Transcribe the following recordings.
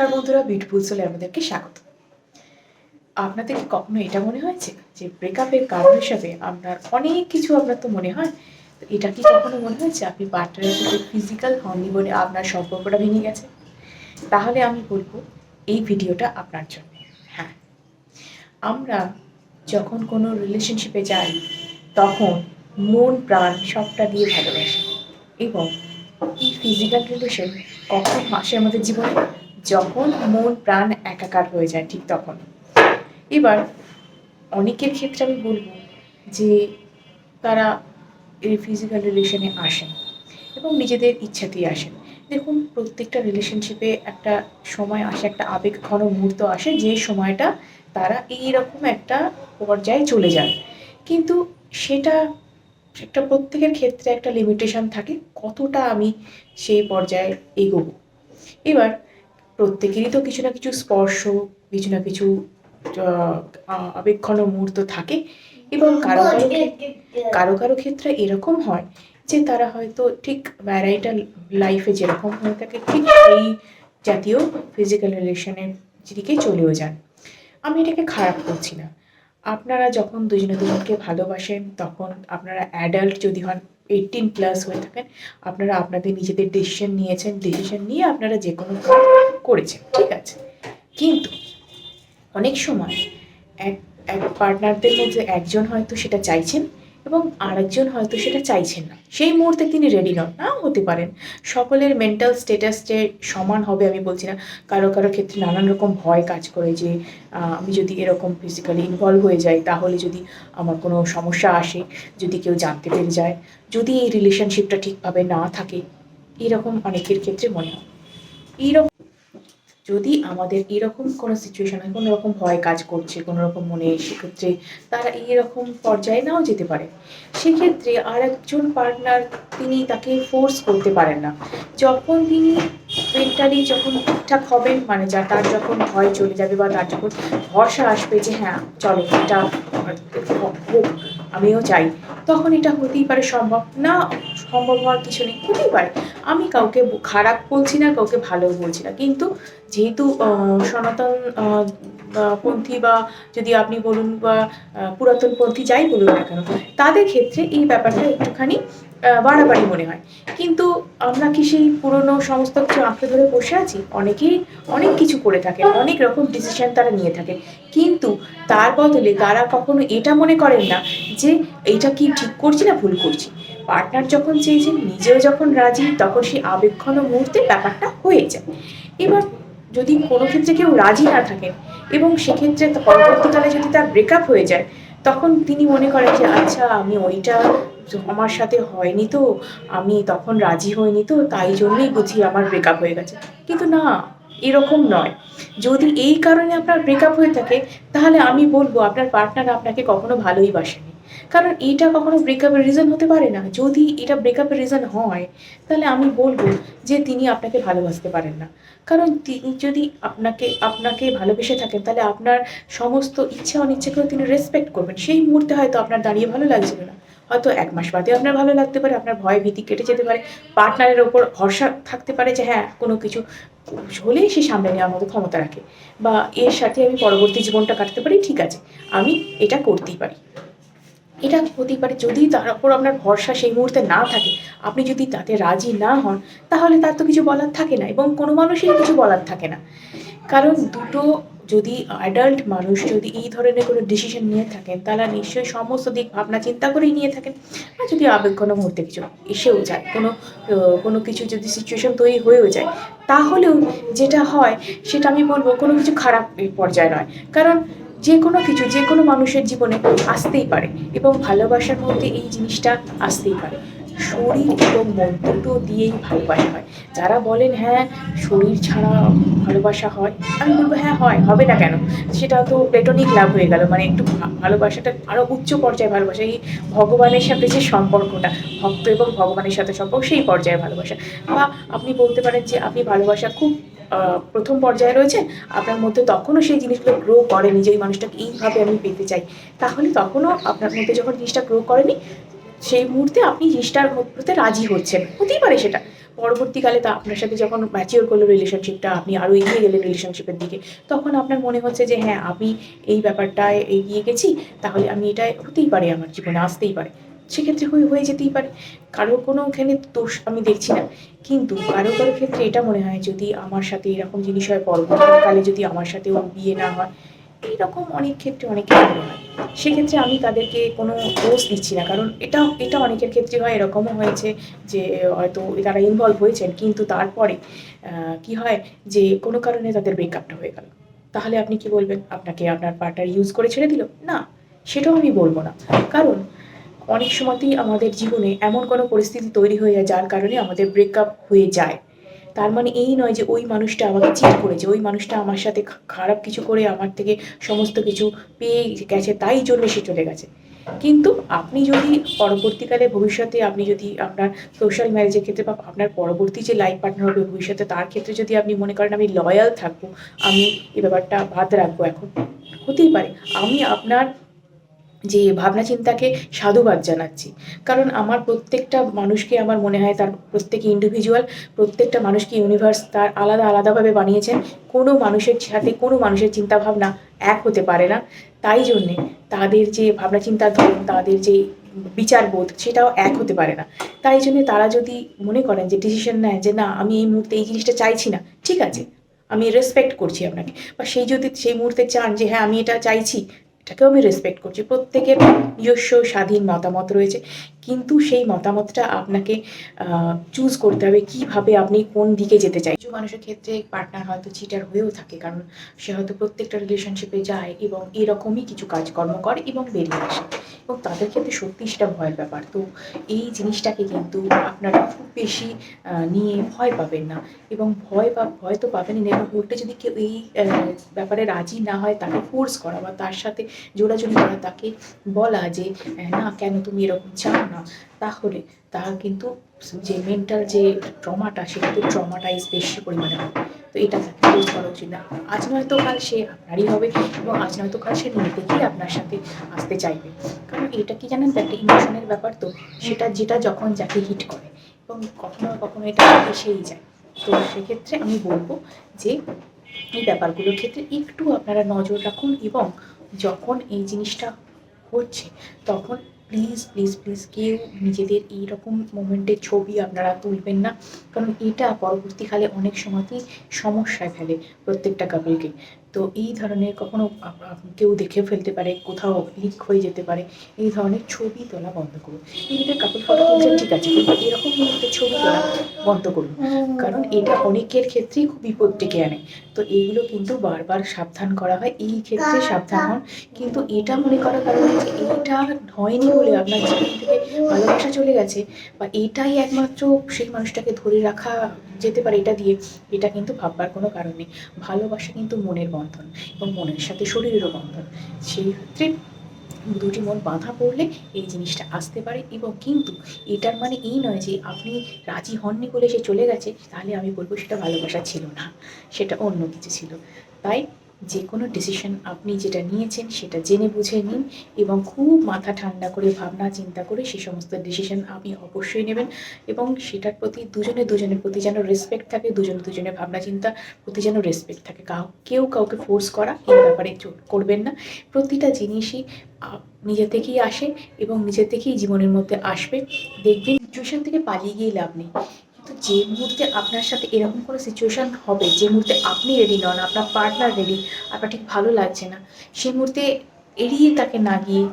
নমস্কার বন্ধুরা বিউটিফুল সোলে আমাদেরকে স্বাগত। আপনাদের কি কখনো এটা মনে হয়েছে যে ব্রেকআপের কারণ হিসাবে আপনার অনেক কিছু আপনার তো মনে হয়? তো এটা কি কখনো মনে হয়েছে? আপনি পার্টনারের সাথে ফিজিক্যাল হননি বলে আপনার সম্পর্কটা ভেঙে গেছে? তাহলে আমি বলব, এই ভিডিওটা আপনার জন্য। হ্যাঁ আমরা যখন কোনো রিলেশনশিপে যাই, তখন মন, প্রাণ সবটা দিয়ে ভালোবাসি। এবং এই ফিজিক্যাল রিলেশন কখন আসে আমাদের জীবনে? যখন মন প্রাণ একাকার হয়ে যায়, ঠিক তখন। এবার অনেকের ক্ষেত্রে আমি বলব যে, তারা এই ফিজিক্যাল রিলেশনে আসেন এবং নিজেদের ইচ্ছাতেই আসেন। দেখুন, প্রত্যেকটা রিলেশনশিপে একটা সময় আসে, একটা আবেগ ঘন মুহূর্ত আসে, যে সময়টা তারা এইরকম একটা পর্যায়ে চলে যান। কিন্তু সেটা, একটা প্রত্যেকের ক্ষেত্রে একটা লিমিটেশন থাকে, কতটা আমি সেই পর্যায়ে এগোবো। এবার প্রত্যেকেরই তো কিছু না কিছু স্পর্শ, কিছু না কিছু আবেগঘন মুহূর্ত থাকে এবং কারও কারও কারও কারও ক্ষেত্রে এরকম হয় যে তারা হয়তো ঠিক ভ্যারাইটাল লাইফে যেরকম হয়ে থাকে, ঠিক এই জাতীয় ফিজিক্যাল রিলেশনের দিকে চলেও যান। আমি এটাকে খারাপ করছি না। আপনারা যখন দুজনে দুজনকে ভালোবাসেন, তখন আপনারা অ্যাডাল্ট যদি হন এইটিন প্লাস হয়ে থাকেন আপনারা আপনাদের নিজেদের ডিসিশন নিয়েছেন। ডিসিশন নিয়ে আপনারা যে কোনো কাজ করেছেন, ঠিক আছে? কিন্তু অনেক সময় এক এক পার্টনারদের মধ্যে একজন হয়তো সেটা চাইছেন এবং আরেকজন হয়তো সেটা চাইছেন না। সেই মুহূর্তে তিনি রেডি নন। নাও হতে পারেন। সকলের মেন্টাল স্টেটাস যে সমান হবে আমি বলছি না। কারও কারও ক্ষেত্রে নানান রকম ভয় কাজ করে যে আমি যদি এরকম ফিজিক্যালি ইনভলভ হয়ে যাই, তাহলে যদি আমার কোনো সমস্যা আসে, যদি কেউ জানতে পেরে যায়, যদি এই রিলেশনশিপটা ঠিকভাবে না থাকে, এরকম অনেকের ক্ষেত্রে মনে হয়। এইরকম যদি আমাদের এরকম কোনো সিচুয়েশনে কোনো রকম ভয় কাজ করছে কোনো রকম মনে সেক্ষেত্রে তারা এইরকম পর্যায়ে নাও যেতে পারে। সেক্ষেত্রে আর একজন পার্টনার তিনি তাকে ফোর্স করতে পারেন না। যখন তিনি মেন্টালি যখন ঠিকঠাক হবেন মানে যা তার যখন ভয় চলে যাবে বা তার যখন ভরসা আসবে যে হ্যাঁ চলো এটা হোক, আমিও চাই। তখন এটা হতেই পারে সম্ভব। না, সম্ভব হওয়ার কিছু নেই। হতেই পারে। আমি কাউকে খারাপ বলছি না, কাউকে ভালো বলছি না। কিন্তু যেহেতু সনাতন পন্থী বা, যদি আপনি বলুন বা পুরাতন পন্থী যাই বলুন না কেন, তাদের ক্ষেত্রে এই ব্যাপারটা একটুখানি বাড়াবাড়ি মনে হয়। কিন্তু আমরা কি সেই পুরনো সমস্ত কিছু আঁকড়ে ধরে বসে আছি? অনেকেই অনেক কিছু করে থাকেন অনেক রকম ডিসিশন তারা নিয়ে থাকে। কিন্তু তার বদলে তারা কখনো এটা মনে করেন না যে এইটা কি ঠিক করছি না ভুল করছি। পার্টনার যখন চেয়েছেন, নিজেও যখন রাজি, তখন সেই আবেক্ষণ মুহূর্তে ব্যাপারটা হয়ে যায়। এবার যদি কোনো ক্ষেত্রে কেউ রাজি না থাকেন এবং সেক্ষেত্রে পরবর্তীকালে যদি তার ব্রেকআপ হয়ে যায় তখন তিনি মনে করেন যে আচ্ছা আমি ওইটা আমার সাথে হয়নি তো, আমি তখন রাজি হইনি তো, তাই জন্যই বুঝি আমার ব্রেকআপ হয়ে গেছে। কিন্তু না, এরকম নয়। যদি এই কারণে আপনার ব্রেকআপ হয়ে থাকে, তাহলে আমি বলব আপনার পার্টনার আপনাকে কখনো ভালোই বাসেনি। কারণ এটা কখনো ব্রেকআপের রিজন হতে পারে না। যদি এটা ব্রেকআপের রিজন হয়, তাহলে আমি বলব যে তিনি আপনাকে ভালোবাসতে পারেন না। কারণ তিনি যদি আপনাকে আপনাকে ভালোবেসে থাকেন, তাহলে আপনার সমস্ত ইচ্ছা অনিচ্ছাকেও তিনি রেসপেক্ট করবেন। সেই মুহূর্তে হয়তো আপনার দাঁড়িয়ে ভালো লাগছিল না। হয়তো এক মাস বাদে আপনার ভালো লাগতে পারে, আপনার ভয় ভীতি কেটে যেতে পারে পার্টনারের ওপর ভরসা থাকতে পারে যে হ্যাঁ কোনো কিছু হলেই সে সামনে নেওয়ার মতো ক্ষমতা রাখে। বা এর সাথে আমি পরবর্তী জীবনটা কাটতে পারি, ঠিক আছে, আমি এটা করতেই পারি। এটা হতেই পারে যদি তার ওপর আপনার ভরসা সেই মুহূর্তে না থাকে, আপনি যদি তাতে রাজি না হন, তাহলে তার তো কিছু বলার থাকে না এবং কোনো মানুষেরই কিছু বলার থাকে না। কারণ দুটো যদি অ্যাডাল্ট মানুষ যদি এই ধরনের কোনো ডিসিশন নিয়ে থাকেন, তারা নিশ্চয়ই সমস্ত দিক ভাবনা চিন্তা করেই নিয়ে থাকেন। আর যদি আবেগ কোনো মুহূর্তে কিছু এসেও যায়, কোনো কোনো কিছু যদি সিচুয়েশন তৈরি হয়েও যায়, তাহলেও যেটা হয় সেটা আমি বলব কোনো কিছু খারাপ পর্যায়ে নয়। কারণ যে কোনো কিছু যে কোনো মানুষের জীবনে আসতেই পারে এবং ভালোবাসার মধ্যে এই জিনিসটা আসতেই পারে। শরীর এবং মন দুটো দিয়েই ভালোবাসা হয়। যারা বলেন হ্যাঁ শরীর ছাড়া ভালোবাসা হয়, আমি বলব হ্যাঁ হয়, হবে না কেন? সেটা তো প্লেটনিক লাভ হয়ে গেল। মানে একটু ভালোবাসাটা আরও উচ্চ পর্যায়ে ভালোবাসা, এই ভগবানের সাথে যে সম্পর্কটা, ভক্ত এবং ভগবানের সাথে সম্পর্ক, সেই পর্যায়ে ভালোবাসা। বা আপনি বলতে পারেন যে, আপনি ভালোবাসা খুব প্রথম পর্যায়ে রয়েছে, আপনার মধ্যে তখনও সেই জিনিসগুলো গ্রো করেনি যে এই মানুষটাকে এইভাবে আমি পেতে চাই। তাহলে তখনও আপনার মধ্যে যখন জিনিসটা গ্রো করেনি, সেই মুহূর্তে আপনি জিনিসটার মধ্যে রাজি হচ্ছেন। হতেই পারে সেটা। পরবর্তীকালে তা আপনার সাথে যখন ম্যাচিওর করল রিলেশনশিপটা আপনি আরও এগিয়ে গেলেন রিলেশনশিপের দিকে, তখন আপনার মনে হচ্ছে যে হ্যাঁ আমি এই ব্যাপারটায় এগিয়ে গেছি, তাহলে আমি এটা হতেই পারে আমার জীবনে, আসতেই পারে। সেক্ষেত্রে হয়ে হয়ে যেতেই পারে। কারও কোনো ওখানে দোষ আমি দেখছি না। কিন্তু কারও কারও ক্ষেত্রে এটা মনে হয়, যদি আমার সাথে এরকম জিনিস হয়, পরবর্তীকালে যদি আমার সাথে ওর বিয়ে না হয়, এইরকম অনেক ক্ষেত্রে অনেকে মনে হয়। সেক্ষেত্রে আমি তাদেরকে কোনো দোষ দিচ্ছি না। কারণ এটা এটা অনেকের ক্ষেত্রে হয়, এরকমও হয়েছে যে, হয়তো তারা ইনভলভ হয়েছেন, কিন্তু তারপরে কি হয় যে, কোনো কারণে তাদের ব্রেকআপটা হয়ে গেল। তাহলে আপনি কি বলবেন? আপনাকে আপনার পার্টনার ইউজ করে ছেড়ে দিল? না, সেটাও আমি বলব না। কারণ অনেক সময়তেই আমাদের জীবনে এমন কোনো পরিস্থিতি তৈরি হয়ে যায় যার কারণে আমাদের ব্রেকআপ হয়ে যায়। তার মানে এই নয় যে ওই মানুষটা আমাকে চিট করেছে, ওই মানুষটা আমার সাথে খারাপ কিছু করে আমার থেকে সমস্ত কিছু পেয়ে গেছে, তাই জন্য সে চলে গেছে। কিন্তু আপনি যদি পরবর্তীকালে ভবিষ্যতে আপনি যদি আপনার সোশ্যাল ম্যারেজের ক্ষেত্রে বা আপনার পরবর্তী যে লাইফ পার্টনার হবে ভবিষ্যতে, তার ক্ষেত্রে যদি আপনি মনে করেন আমি লয়াল থাকব, আমি এই ব্যাপারটা বাদ রাখব এখন, হতেই পারে। আমি আপনার যে ভাবনা চিন্তাকে সাধুবাদ জানাচ্ছি। কারণ আমার প্রত্যেকটা মানুষকে আমার মনে হয় তার প্রত্যেকে ইন্ডিভিজুয়াল প্রত্যেকটা মানুষকে ইউনিভার্স তার আলাদা আলাদাভাবে বানিয়েছেন। কোনো মানুষের সাথে কোনো মানুষের চিন্তাভাবনা এক হতে পারে না। তাই জন্যে তাদের যে ভাবনা চিন্তার ধরন, তাদের যে বিচারবোধ সেটাও এক হতে পারে না। তাই জন্য তারা যদি মনে করেন যে ডিসিশন নেয় যে না, আমি এই মুহূর্তে এই জিনিসটা চাইছি না, ঠিক আছে, আমি রেসপেক্ট করছি আপনাকে। বা সেই যদি সেই মুহূর্তে চান যে হ্যাঁ আমি এটা চাইছি এটাকেও আমি রেসপেক্ট করছি। প্রত্যেকের নিজস্ব স্বাধীন মতামত রয়েছে। কিন্তু সেই মতামতটা আপনাকে চুজ করতে হবে কীভাবে আপনি কোন দিকে যেতে চাই। কিছু মানুষের ক্ষেত্রে পার্টনার হয়তো চিটার হয়েও থাকে, কারণ সে হয়তো প্রত্যেকটা রিলেশনশিপে যায় এবং এরকমই কিছু কাজকর্ম করে এবং বেরিয়ে আসে। এবং তাদের ক্ষেত্রে সত্যি সেটা ভয়ের ব্যাপার। তো এই জিনিসটাকে কিন্তু আপনারা খুব বেশি নিয়ে ভয় পাবেন না। এবং ভয় বা ভয় তো পাবেনই না। এবং উল্টে যদি কেউ এই ব্যাপারে রাজি না হয় তাকে ফোর্স করা বা তার সাথে জোড়াজুড়ি করা, তাকে বলা যে না, কেন তুমি এরকম চাও না। তাহলে তার কিন্তু যে মেন্টাল যে ট্রমাটা সেটা কিন্তু ট্রমাটাইজ বেশি পরিমাণে হবে। তো এটা করা উচিত না আজ নয়তো কাল সে আপনারই হবে এবং আজ নয়তো কাল সে নিজে থেকেই আপনার সাথে আসতে চাইবে। কারণ এটা কি জানেন? তো একটা ইমোশনের ব্যাপার তো। সেটা যেটা যখন যাকে হিট করে এবং কখনো কখনো এটা এসেই যায়। তো সেক্ষেত্রে আমি বলব যে এই ব্যাপারগুলোর ক্ষেত্রে একটু আপনারা নজর রাখুন এবং যখন এই জিনিসটা হচ্ছে, তখন প্লিজ প্লিজ প্লিজ কেউ নিজেদের এইরকম মোমেন্টের ছবি আপনারা তুলবেন না। কারণ এটা পরবর্তীকালে অনেক সময়তেই সমস্যায় ফেলে প্রত্যেকটা কাপলকে তো এই ধরনের কখনো কেউ দেখে ফেলতে পারে কোথাও লিক হয়ে যেতে পারে এই ধরনের ছবি তোলা বন্ধ করুন। নিজেদের কাপল ফটো তুলছেন ঠিক আছে কিন্তু এরকম মুহূর্তে ছবি তোলা বন্ধ করুন কারণ এটা অনেকের ক্ষেত্রেই খুব বিপদ ডেকে আনে। তো এইগুলো কিন্তু বারবার সাবধান করা হয় এই ক্ষেত্রে সাবধান হন কিন্তু এটা মনে করার কারণে যে এইটা হয়নি বলে আপনার জীবন থেকে ভালোবাসা চলে গেছে বা এটাই একমাত্র সেই মানুষটাকে ধরে রাখা যেতে পারে, এটা দিয়ে এটা কিন্তু ভাববার কোনো কারণ নেই। ভালোবাসা কিন্তু মনের বন্ধন এবং মনের সাথে শরীরেরও বন্ধন। সেই ক্ষেত্রে দুটি মন বাঁধা পড়লে এই জিনিসটা আসতে পারে এবং কিন্তু এটার মানে এই নয় যে আপনি রাজি হননি বলে সে চলে গেছে, তাহলে আমি বলব সেটা ভালোবাসা ছিল না, সেটা অন্য কিছু ছিল। তাই যে কোনো ডিসিশন আপনি যেটা নিয়েছেন সেটা জেনে বুঝে নিন এবং খুব মাথা ঠান্ডা করে, ভাবনা চিন্তা করে সে সমস্ত ডিসিশন আপনি অবশ্যই নেবেন এবং সেটার প্রতি দুজনে দুজনের প্রতি যেন রেসপেক্ট থাকে, দুজনে দুজনের ভাবনা চিন্তা প্রতি যেন রেসপেক্ট থাকে। কাউ কেউ কাউকে ফোর্স করা এই ব্যাপারে করবেন না। প্রতিটা জিনিসই নিজে থেকেই আসে এবং নিজে থেকেই জীবনের মধ্যে আসবে। দেখবেন সিচুয়েশন থেকে পালিয়ে গিয়ে লাভ নেই। কিন্তু যে মুহূর্তে আপনার সাথে এরকম কোনো সিচুয়েশন হবে, যে মুহূর্তে আপনি রেডি নন, আপনার পার্টনার রেডি আপনার ঠিক ভালো লাগছে না, সেই মুহূর্তে এড়িয়ে তাকে না গিয়ে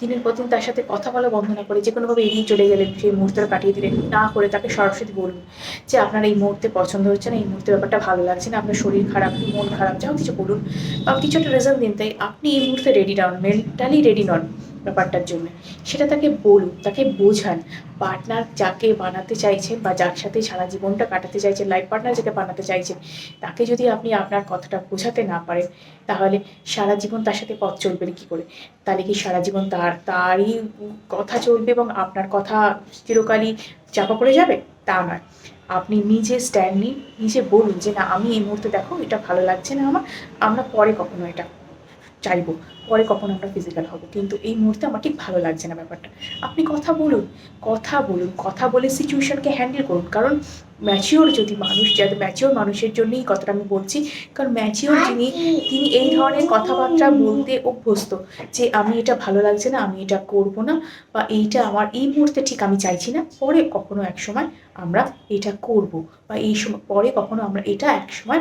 দিনের পর তার সাথে কথা বলা বন্ধ না করে যে কোনোভাবে এড়িয়ে চলে গেলেন, সেই মুহূর্তটা কাটিয়ে দিলেন, না করে তাকে সরাসরি বলুন যে আপনার এই মুহূর্তে পছন্দ হচ্ছে না, এই মুহূর্তে ব্যাপারটা ভালো লাগছে না, আপনার শরীর খারাপ, মন খারাপ, যাও কিছু বলুন, বা কিছু একটা রেজাল্ট দিন, তাই আপনি এই মুহূর্তে রেডি নন মেন্টালি রেডি নন। ব্যাপারটার জন্য। সেটা তাকে বলুন তাকে বোঝান। পার্টনার যাকে বানাতে চাইছেন বা যার সাথে সারা জীবনটা কাটাতে চাইছেন লাইফ পার্টনার যাকে বানাতে চাইছেন তাকে যদি আপনি আপনার কথাটা বোঝাতে না পারেন, তাহলে সারা জীবন তার সাথে পথ চলবে কি করে? তাহলে কি সারা জীবন তার, তারই কথা চলবে এবং আপনার কথা চিরকালই চাপা পড়ে যাবে? তা নয়। আপনি নিজে স্ট্যান্ড নিন, নিজে বলুন যে, না, আমি এই মুহূর্তে দেখো, এটা ভালো লাগছে না আমার, আমরা পরে কখনো এটা চাইব পরে কখন আমরা ফিজিক্যাল হব। কিন্তু এই মুহূর্তে আমার ঠিক ভালো লাগছে না ব্যাপারটা। আপনি কথা বলুন কথা বলুন কথা বলে সিচুয়েশনকে হ্যান্ডেল করুন। কারণ ম্যাচিওর যদি মানুষ যাতে ম্যাচিওর মানুষের জন্যই কথাটা আমি বলছি কারণ ম্যাচিওর যিনি তিনি এই ধরনের কথাবার্তা বলতে অভ্যস্ত যে আমি এটা ভালো লাগছে না আমি এটা করব না বা এইটা আমার এই মুহূর্তে ঠিক আমি চাইছি না পরে কখনো এক সময় আমরা এটা করব বা এই সময় পরে কখনো আমরা এটা এক সময়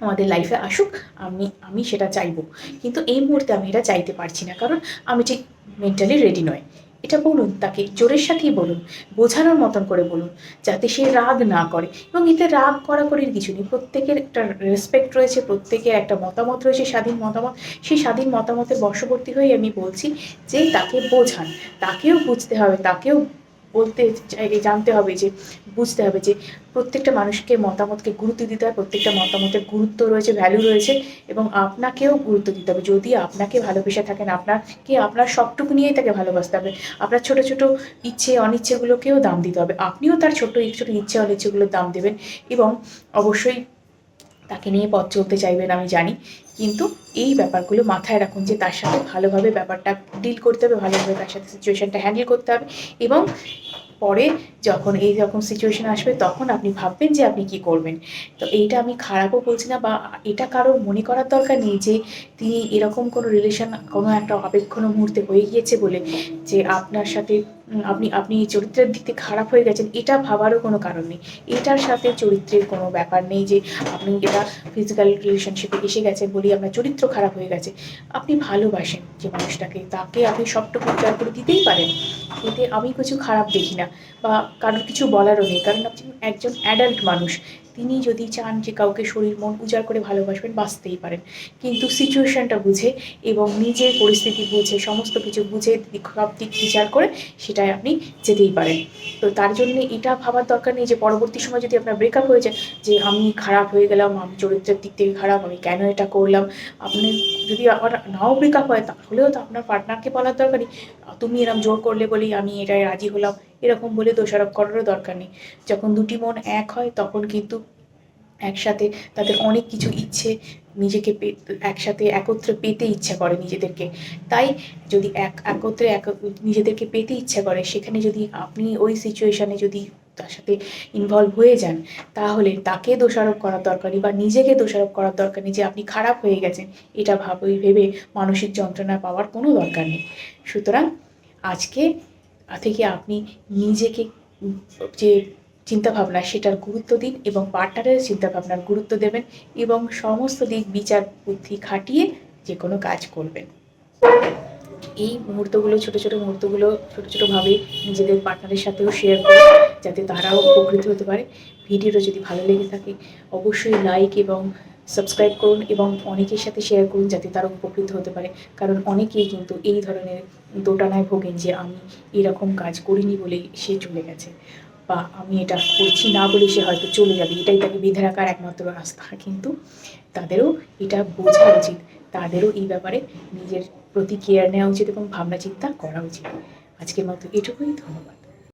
আমাদের লাইফে আসুক, আমি আমি সেটা চাইব। কিন্তু এই মুহূর্তে আমি এটা চাইতে পারছি না, কারণ আমি ঠিক মেন্টালি রেডি নয়। এটা বলুন, তাকে জোরের সাথেই বলুন, বোঝানোর মতন করে বলুন, যাতে সে রাগ না করে। এবং এতে রাগ করাকরির কিছু নেই। প্রত্যেকের একটা রেসপেক্ট রয়েছে, প্রত্যেকের একটা মতামত রয়েছে, স্বাধীন মতামত। সেই স্বাধীন মতামতের বশবর্তী হয়ে আমি বলছি যে তাকে বোঝান, তাকেও বুঝতে হবে, তাকেও বলতে জানতে হবে যে, বুঝতে হবে যে, প্রত্যেকটা মানুষকে মতামতকে গুরুত্ব দিতে হয়, প্রত্যেকটা মতামতের গুরুত্ব রয়েছে ভ্যালু রয়েছে এবং আপনাকেও গুরুত্ব দিতে হবে। যদি আপনাকে ভালোবেসে থাকেন, আপনাকে আপনার সবটুকু নিয়েই তাকে ভালোবাসতে হবে। আপনার ছোট ছোট ইচ্ছে, অনিচ্ছেগুলোকেও দাম দিতে হবে। আপনিও তার ছোট ছোট ইচ্ছে, অনিচ্ছেগুলোর দাম দেবেন এবং অবশ্যই তাকে নিয়ে পথ চলতে চাইবেন আমি জানি। কিন্তু এই ব্যাপারগুলো মাথায় রাখুন যে তার সাথে ভালোভাবে ব্যাপারটা ডিল করতে হবে, ভালোভাবে তার সাথে সিচুয়েশানটা হ্যান্ডেল করতে হবে এবং পরে যখন এই রকম সিচুয়েশন আসবে তখন আপনি ভাববেন যে আপনি কি করবেন। তো এইটা আমি খারাপও বলছি না বা এটা কারোর মনে করার দরকার নেই যে তিনি এরকম কোনো রিলেশন কোনো একটা অপেক্ষণ মুহূর্তে হয়ে গিয়েছে বলে যে আপনার সাথে আপনি আপনি চরিত্রের দিক থেকে খারাপ হয়ে গেছেন, এটা ভাবারও কোনো কারণ নেই। এটার সাথে চরিত্রের কোনো ব্যাপার নেই যে আপনি এটা ফিজিক্যাল রিলেশনশিপে এসে গেছেন বলেই আপনার চরিত্র খারাপ হয়ে গেছে। আপনি ভালোবাসেন যে মানুষটাকে, তাকে আপনি সবটুকু উজাড় করে দিতেই পারেন। এতে আমি কিছু খারাপ দেখি না বা কারোর কিছু বলারও নেই। কারণ আপনি একজন অ্যাডাল্ট মানুষ। তিনি যদি চান যে কাউকে শরীর, মন উজাড় করে ভালোবাসবেন, বাঁচতেই পারেন। কিন্তু সিচুয়েশনটা বুঝে এবং নিজের পরিস্থিতি বুঝে, সমস্ত কিছু বুঝে সব দিক বিচার করে সেটাই আপনি যেতেই পারেন। তো তার জন্য এটা ভাবার দরকার নেই যে পরবর্তী সময় যদি আপনার ব্রেকআপ হয়ে যায়, যে আমি খারাপ হয়ে গেলাম, আমি চরিত্রের দিক থেকে খারাপ, আমি কেন এটা করলাম? আপনি যদি আবার নাও ব্রেকআপ হয়, তাহলেও তো আপনার পার্টনারকে বলার দরকারই তুমি এরকম জোর করলে বলেই আমি এটাই রাজি হলাম এরকম বলে দোষারোপ করারও দরকার নেই। যখন দুটি মন এক হয়, তখন কিন্তু একসাথে তাদের অনেক কিছু ইচ্ছে নিজেকে একসাথে একত্রে পেতে ইচ্ছা করে নিজেদেরকে। তাই যদি এক, একত্রে এক, নিজেদেরকে পেতে ইচ্ছা করে, সেখানে যদি আপনি ওই সিচুয়েশনে যদি তার সাথে ইনভলভ হয়ে যান, তাহলে তাকে দোষারোপ করার দরকার নেই বা নিজেকে দোষারোপ করার দরকার নেই যে আপনি খারাপ হয়ে গেছেন। এটা ভাবে ভেবে মানসিক যন্ত্রণা পাওয়ার কোনো দরকার নেই। সুতরাং আজকে থেকে আপনি নিজেকে যে চিন্তাভাবনা সেটার গুরুত্ব দিন এবং পার্টনারের চিন্তাভাবনার গুরুত্ব দেবেন এবং সমস্ত দিক বিচার বুদ্ধি খাটিয়ে যে কোনো কাজ করবেন। এই মুহূর্তগুলো, ছোট ছোট মুহূর্তগুলো ছোট ছোটোভাবে নিজেদের পার্টনারের সাথেও শেয়ার করুন, যাতে তারাও উপকৃত হতে পারে। ভিডিওটা যদি ভালো লেগে থাকে, অবশ্যই লাইক এবং সাবস্ক্রাইব করুন এবং অনেকের সাথে শেয়ার করুন যাতে তারা উপকৃত হতে পারে। কারণ অনেকেই কিন্তু এই ধরনের দোটানায় ভোগেন যে আমি এরকম কাজ করিনি বলেই সে চলে গেছে বা আমি এটা করছি না বলে সে হয়তো চলে যাবে। এটাই তাকে বেঁধে রাখার একমাত্র রাস্তা। কিন্তু তাদেরও এটা বোঝা উচিত। তাদেরও এই ব্যাপারে নিজের প্রতি কেয়ার নেওয়া উচিত এবং ভাবনা চিন্তা করা উচিত। আজকের মতো এটুকুই। ধন্যবাদ।